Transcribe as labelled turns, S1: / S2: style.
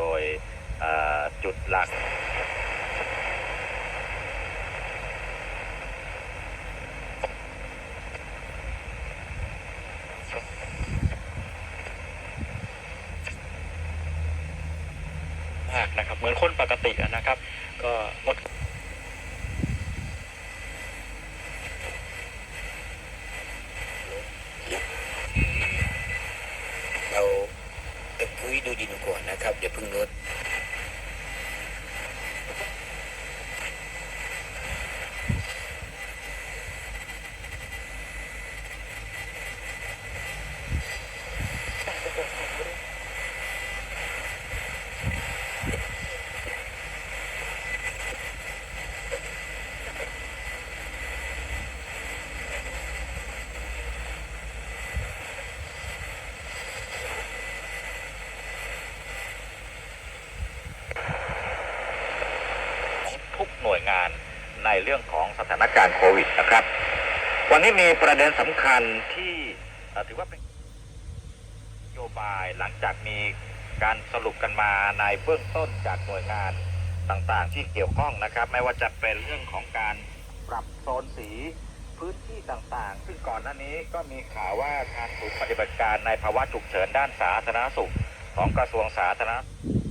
S1: ดยเอ่อจุดหลัก
S2: มากนะครับ เหมือนคนปกตินะครับ ก็งด
S3: เราตะคุ ยดูดินก่อนนะครับอย่าเพิ่งลด
S1: หน่วยงานในเรื่องของสถานการณ์โควิดนะครับ วันนี้มีประเด็นสำคัญที่ถือว่าเป็นนโยบายหลังจากมีการสรุปกันมาในเบื้องต้นจากหน่วยงานต่างๆ ที่เกี่ยวข้องนะครับ ไม่ว่าจะเป็นเรื่องของการปรับโซนสีพื้นที่ต่างๆ ซึ่งก่อนหน้านี้ก็มีข่าวว่าทางศูนย์ปฏิบัติการในภาวะฉุกเฉินด้านสาธารณสุข ของกระทรวงสาธารณสุข